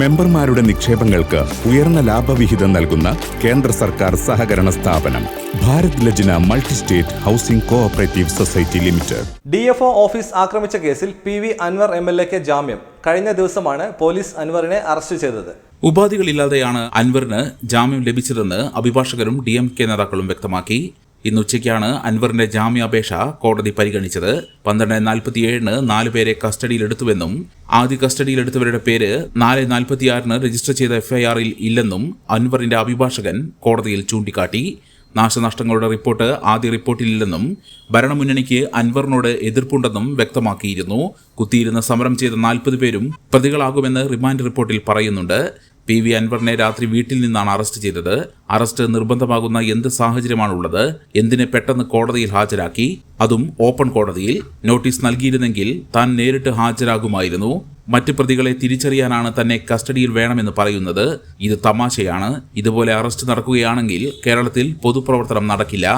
മെമ്പർമാരുടെ നിക്ഷേപങ്ങൾക്ക് ഉയർന്ന ലാഭവിഹിതം നൽകുന്ന കേന്ദ്ര സർക്കാർ സഹകരണ സ്ഥാപനം Bharat Lajna multi state housing cooperative society limited. D F O office ആക്രമിച്ച കേസിൽ P V Anvar M L എക്ക് ജാമ്യം. കഴിഞ്ഞ ദിവസമാണ് പോലീസ് അൻവറിനെ അറസ്റ്റ് ചെയ്തത്. ഉപാധികളില്ലാതെയാണ് അൻവറിന് ജാമ്യം ലഭിച്ചതെന്ന് അഭിഭാഷകരും ഡി എം കെ നേതാക്കളും വ്യക്തമാക്കി. ഇന്ന് ഉച്ചയ്ക്കാണ് അൻവറിന്റെ ജാമ്യാപേക്ഷ കോടതി പരിഗണിച്ചത്. പന്ത്രണ്ട് നാൽപ്പത്തിയേഴിന് നാല് പേരെ കസ്റ്റഡിയിലെടുത്തുവെന്നും ആദ്യ കസ്റ്റഡിയിലെടുത്തവരുടെ പേര് നാല് നാൽപ്പത്തിയാറിന് രജിസ്റ്റർ ചെയ്ത എഫ്ഐആറിൽ ഇല്ലെന്നും അൻവറിന്റെ അഭിഭാഷകൻ കോടതിയിൽ ചൂണ്ടിക്കാട്ടി. നാശനഷ്ടങ്ങളുടെ റിപ്പോർട്ട് ആദ്യ റിപ്പോർട്ടിലില്ലെന്നും ഭരണമുന്നണിക്ക് അൻവറിനോട് എതിർപ്പുണ്ടെന്നും വ്യക്തമാക്കിയിരുന്നു. കുത്തിയിരുന്ന് സമരം ചെയ്ത നാൽപ്പത് പേരും പ്രതികളാകുമെന്ന് റിമാൻഡ് റിപ്പോർട്ടിൽ പറയുന്നുണ്ട്. പി വി അൻവറിനെ രാത്രി വീട്ടിൽ നിന്നാണ് അറസ്റ്റ് ചെയ്തത്. അറസ്റ്റ് നിർബന്ധമാകുന്ന എന്ത് സാഹചര്യമാണുള്ളത് എന്തിനെ പെട്ടെന്ന് കോടതിയിൽ ഹാജരാക്കി അതും ഓപ്പൺ കോടതിയിൽ നോട്ടീസ് നൽകിയിരുന്നെങ്കിൽ താൻ നേരിട്ട് ഹാജരാകുമായിരുന്നു. മറ്റ് പ്രതികളെ തിരിച്ചറിയാനാണ് തന്നെ കസ്റ്റഡിയിൽ വേണമെന്ന് പറയുന്നത്. ഇത് തമാശയാണ്. ഇതുപോലെ അറസ്റ്റ് നടക്കുകയാണെങ്കിൽ കേരളത്തിൽ പൊതുപ്രവർത്തനം നടക്കില്ല.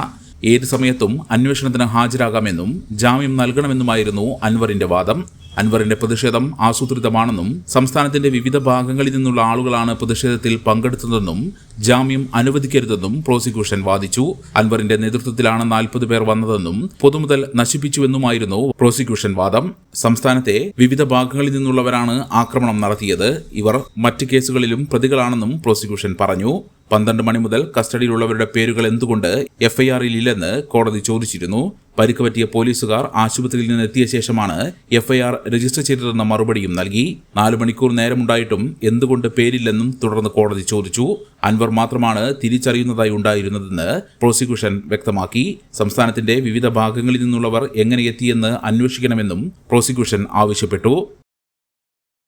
ഏത് സമയത്തും അന്വേഷണത്തിന് ഹാജരാകാമെന്നും ജാമ്യം നൽകണമെന്നുമായിരുന്നു അൻവറിന്റെ വാദം. അൻവറിന്റെ പ്രതിഷേധം ആസൂത്രിതമാണെന്നും സംസ്ഥാനത്തിന്റെ വിവിധ ഭാഗങ്ങളിൽ നിന്നുള്ള ആളുകളാണ് പ്രതിഷേധത്തിൽ പങ്കെടുത്തതെന്നും ജാമ്യം അനുവദിക്കരുതെന്നും പ്രോസിക്യൂഷൻ വാദിച്ചു. അൻവറിന്റെ നേതൃത്വത്തിലാണ് നാൽപ്പത് പേർ വന്നതെന്നും പൊതുമുതൽ നശിപ്പിച്ചുവെന്നുമായിരുന്നു പ്രോസിക്യൂഷൻ വാദം. സംസ്ഥാനത്തെ വിവിധ ഭാഗങ്ങളിൽ നിന്നുള്ളവരാണ് ആക്രമണം നടത്തിയത്. ഇവർ മറ്റ് കേസുകളിലും പ്രതികളാണെന്നും പ്രോസിക്യൂഷൻ പറഞ്ഞു. പന്ത്രണ്ട് മണി മുതൽ കസ്റ്റഡിയിലുള്ളവരുടെ പേരുകൾ എന്തുകൊണ്ട് എഫ്ഐആറിൽ ഇല്ലെന്ന് കോടതി ചോദിച്ചിരുന്നു. പരിക്ക് പറ്റിയ പോലീസുകാർ ആശുപത്രിയിൽ നിന്ന് എത്തിയ ശേഷമാണ് എഫ്ഐആർ രജിസ്റ്റർ ചെയ്തതെന്ന മറുപടിയും നൽകി. നാല് മണിക്കൂർ നേരമുണ്ടായിട്ടും എന്തുകൊണ്ട് പേരില്ലെന്നും തുടർന്ന് കോടതി ചോദിച്ചു. അൻവർ മാത്രമാണ് തിരിച്ചറിയുന്നതായി ഉണ്ടായിരുന്നതെന്ന് പ്രോസിക്യൂഷൻ വ്യക്തമാക്കി. സംസ്ഥാനത്തിന്റെ വിവിധ ഭാഗങ്ങളിൽ നിന്നുള്ളവർ എങ്ങനെ എത്തിയെന്ന് അന്വേഷിക്കണമെന്നും പ്രോസിക്യൂഷൻ ആവശ്യപ്പെട്ടു.